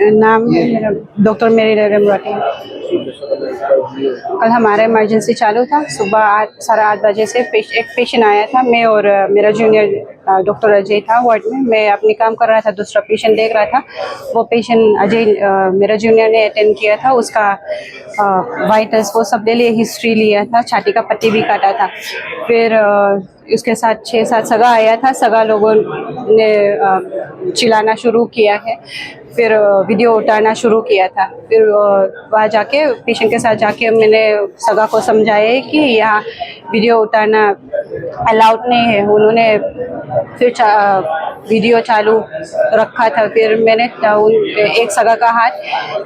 नाम डॉक्टर मेरी रेगम रोटी कल हमारा इमरजेंसी चालू था। सुबह आठ साढ़े आठ बजे से पेश, एक पेशेंट आया था। मैं और मेरा जूनियर डॉक्टर अजय था वार्ड में। मैं अपने काम कर रहा था दूसरा पेशेंट देख रहा था। वो पेशेंट अजय मेरा जूनियर ने अटेंड किया था। उसका वाइटल्स वो सब ले लिए हिस्ट्री लिया था। छाती का पट्टी भी काटा था। फिर अ, उसके साथ छः सात सगा आया था, सगा लोगों ने चिल्लाना शुरू किया है, फिर वीडियो उठाना शुरू किया था, फिर वहाँ जाके पेशेंट के साथ जाके मैंने सगा को समझाया कि यहाँ वीडियो उठाना अलाउड नहीं है, उन्होंने फिर वीडियो चालू रखा था फिर मैंने त- उन- एक सगा का हाथ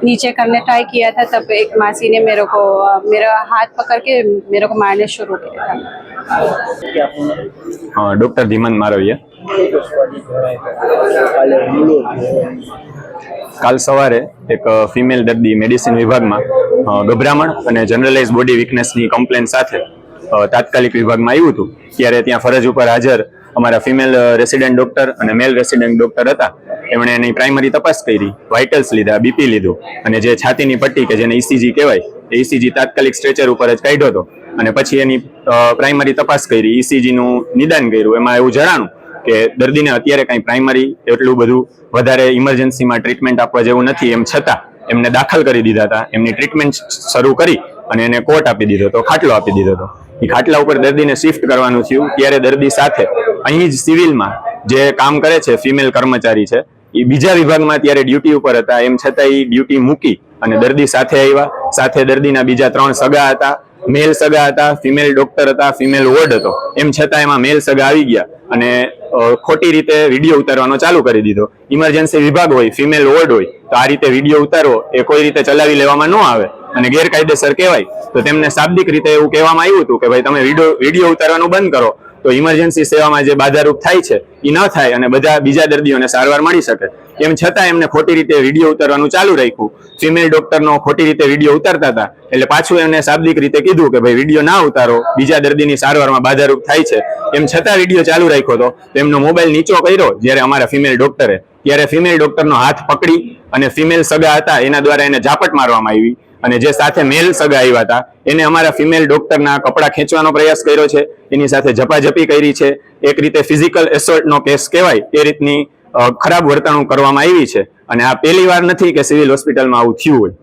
नीचे करने ट्राई किया था तब एक मासी ने मेरे को अ, मेरा हाथ पकड़ के मेरे को मारने शुरू किया था ડૉક્ટર ધીમંત મારવિયા કાલ સવારે એક ફિમેલ દર્દી મેડિસિન વિભાગમાં અ, ગભરામણ અને જનરલાઇઝ બોડી વીકનેસની કમ્પ્લેન સાથે અ, તાત્કાલિક વિભાગમાં આવ્યું હતું ત્યારે ત્યાં ફરજ ઉપર હાજર અમારા ફિમેલ રેસિડેન્ટ ડોક્ટર અને મેલ રેસિડેન્ટ ડોક્ટર હતા. એમણે એની પ્રાઇમરી તપાસ કરી વાઇટલ્સ લીધા બીપી લીધું. અને જે છાતીની પટ્ટી કે જેને ઇસીજી કહેવાય, એ ઇસીજી તાત્કાલિક સ્ટ્રેચર ઉપર જ કાઢ્યો હતો. અને પછી એની પ્રાઇમરી તપાસ કરી ઇસીજીનું નિદાન કર્યું. એમાં એવું જણાણું કે દર્દીને અત્યારે કંઈ પ્રાઇમરી એટલું બધું વધારે ઇમરજન્સીમાં ટ્રીટમેન્ટ આપવા જેવું નથી. એમ છતાં એમને દાખલ કરી દીધા હતા. એમની ટ્રીટમેન્ટ શરૂ કરી અને એને કોટ આપી દીધો હતો, ખાટલો આપી દીધો હતો. એ ખાટલા ઉપર દર્દીને શિફ્ટ કરવાનું થયું. ત્યારે દર્દી સાથે અહીં જ સિવિલમાં જે કામ કરે છે ફિમેલ કર્મચારી છે એ બીજા વિભાગમાં ત્યારે ડ્યુટી ઉપર હતા. એમ છતાં એ ડ્યુટી મૂકી અને દર્દી સાથે આવ્યા. સાથે દર્દીના બીજા ત્રણ સગા હતા. મેલ સગા હતા ફિમેલ ડોક્ટર હતા ફિમેલ વોર્ડ હતો. એમ છતાં એમાં મેલ સગા આવી ગયા અને ખોટી રીતે વીડિયો ઉતારવાનો ચાલુ કરી દીધો. ઇમરજન્સી વિભાગ હોય ફિમેલ વોર્ડ હોય, તો આ રીતે વીડિયો ઉતારવો એ કોઈ રીતે ચલાવી લેવામાં ન આવે. અને ગેરકાયદેસર કહેવાય. તો તેમને શાબ્દિક રીતે એવું કહેવામાં આવ્યું હતું કે ભાઈ તમે વીડિયો વીડિયો ઉતારવાનું બંધ કરો. તો ઇમરજન્સી સેવામાં જે બાધારૂપ થાય છે એ ન થાય અને બધા બીજા દર્દીઓને સારવાર મળી શકે. એમ છતાં એમને ખોટી રીતે વીડિયો ઉતારવાનું ચાલુ રાખ્યું. ફિમેલ ડોક્ટરનો ખોટી રીતે વીડિયો ઉતારતા હતા. એટલે પાછું એમને શાબ્દિક રીતે કીધું કે ભાઈ વીડિયો ના ઉતારો. બીજા દર્દીની સારવારમાં બાધારૂપ થાય છે. એમ છતાં વીડિયો ચાલુ રાખ્યો હતો. તો એમનો મોબાઈલ નીચો કર્યો જ્યારે અમારા ફિમેલ ડોક્ટરે ત્યારે ફિમેલ ડોક્ટરનો હાથ પકડી અને ફિમેલ સગા હતા. એના દ્વારા એને ઝાપટ મારવામાં આવી. અને જે સાથે મેલ સગા આવ્યા હતા એને અમારા ફિમેલ ડોક્ટરના કપડાં ખેંચવાનો પ્રયાસ કર્યો છે એની સાથે ઝપાઝપી કરી છે. એક રીતે ફિઝિકલ એસોલ્ટનો કેસ કહેવાય એ રીતની ખરાબ વર્તણૂક કરવામાં આવી છે. અને આ પહેલી વાર નથી કે સિવિલ હોસ્પિટલમાં આવું થયું હોય.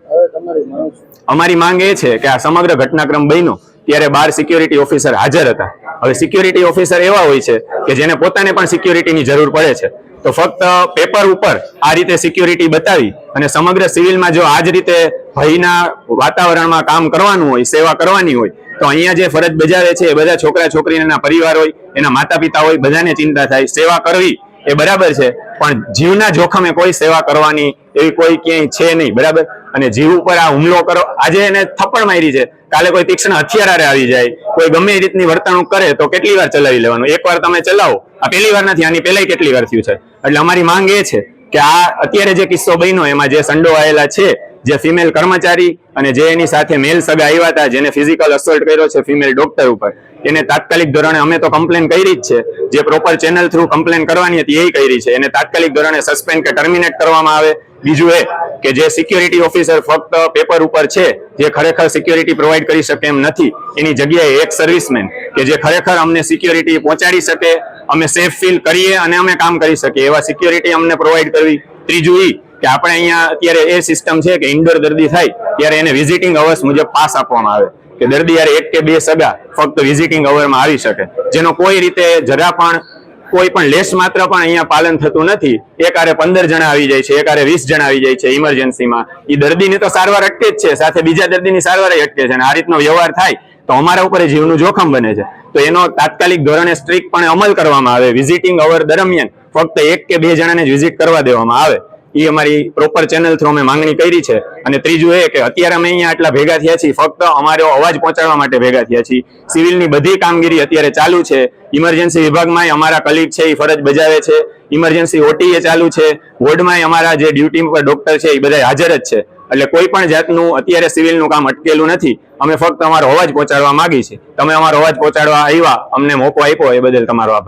અમારી માંગ એ છે કે આ સમગ્ર ઘટનાક્રમ બન્યો ત્યારે બાર સિક્યોરિટી ઓફિસર હાજર હતા. હવે સિક્યોરિટી ઓફિસર એવા હોય છે કે જેને પોતાને પણ સિક્યોરિટીની જરૂર પડે છે. તો ફક્ત પેપર ઉપર આ રીતે સિક્યોરિટી બતાવી અને સમગ્ર સિવિલમાં જો આ જ રીતે ભયના વાતાવરણમાં કામ કરવાનું હોય, સેવા કરવાની હોય, તો અહીંયા જે ફરજ બજાવે છે એ બધા છોકરા છોકરીના પરિવાર હોય, એના માતા પિતા હોય, બધાને ચિંતા થાય. સેવા કરવી એ બરાબર છે, પણ જીવના જોખમે કોઈ સેવા કરવાની એવી કોઈ ક્યાંય છે નહીં. બરાબર? અને જીવ ઉપર આ હુમલો કરો. આજે એને થપ્પડ મારી છે. કાલે કોઈ તીક્ષ્ણ હથિયાર આવી જાય, કોઈ ગમે રીતની વર્તણૂક કરે તો કેટલી વાર ચલાવી લેવાનું? એકવાર તમે ચલાવો. આ પહેલી વાર નથી, આની પહેલાય કેટલી વાર થયું છે? એટલે અમારી માંગ એ છે કે આ અત્યારે જે કિસ્સો બન્યો, એમાં જે સંડોવાયેલા છે, જે ફિમેલ કર્મચારી અને જે એની સાથે મેલ સગા આવ્યા હતા, જેને ફિઝિકલ અસોલ્ટ કર્યો છે ફિમેલ ડોક્ટર ઉપર, એને તાત્કાલિક ધોરણે અમે તો કમ્પ્લેન કરી જ છે. જે પ્રોપર ચેનલ થ્રુ કમ્પ્લેન કરવાની હતી એ કરી છે. એને તાત્કાલિક ધોરણે સસ્પેન્ડ કે ટર્મિનેટ કરવામાં આવે. બીજું એ કે જે સિક્યોરિટી ઓફિસર ફક્ત પેપર ઉપર છે, જે ખરેખર સિક્યોરિટી પ્રોવાઈડ કરી શકે એમ નથી. એની જગ્યાએ એક સર્વિસમેન કે જે ખરેખર અમને સિક્યોરિટી પહોંચાડી શકે અમે સેફ ફીલ કરીએ અને અમે કામ કરી શકીએ. એવા સિક્યોરિટી અમને પ્રોવાઈડ કરવી. ત્રીજું ઈ કે આપણે અહીંયા અત્યારે એ સિસ્ટમ છે કે ઇન્ડોર દર્દી થાય ત્યારે એને વિઝિટિંગ અવર્સ મુજબ પાસ આપવામાં આવે. કે દર્દી યાર એક કે બે સગા ફક્ત વિઝિટિંગ અવરમાં આવી શકે. જેનો કોઈ રીતે જરા પણ, કોઈ પણ લેસ માત્ર પણ અહીંયા પાલન થતું નથી. એક આરે પંદર જણા આવી જાય છે એકારે વીસ જણા આવી જાય છે ઇમરજન્સીમાં એ દર્દીની તો સારવાર અટકે જ છે, સાથે બીજા દર્દીની સારવાર અટકે છે અને આ રીતનો વ્યવહાર થાય. તો અમારા ઉપર જીવનું જોખમ બને છે. તો એનો તાત્કાલિક ધોરણે સ્ટ્રિક્ટપણે અમલ કરવામાં આવે વિઝિટિંગ અવર દરમિયાન ફક્ત એક કે બે જણાને જ વિઝિટ કરવા દેવામાં આવે. એ અમારી પ્રોપર ચેનલ થ્રુ અમે માંગણી કરી છે. અને ત્રીજું એ કે અત્યારે અમે અહીંયા આટલા ભેગા થયા છીએ, ફક્ત અમારો અવાજ પહોંચાડવા માટે ભેગા થયા છીએ. સિવિલની બધી કામગીરી અત્યારે ચાલુ છે. ઇમરજન્સી વિભાગમાં અમારા કલીગ છે એ ફરજ બજાવે છે. ઇમરજન્સી ઓટી એ ચાલુ છે. વોર્ડમાં અમારા જે ડ્યુટી પર ડોક્ટર છે એ બધા હાજર જ છે. એટલે કોઈ પણ જાતનું અત્યારે સિવિલનું કામ અટકેલું નથી. અમે ફક્ત અમારો અવાજ પહોંચાડવા માંગી છીએ તમે અમારો અવાજ પહોંચાડવા આવ્યા, અમને મોકો આપ્યો, એ બદલ તમારો આભાર.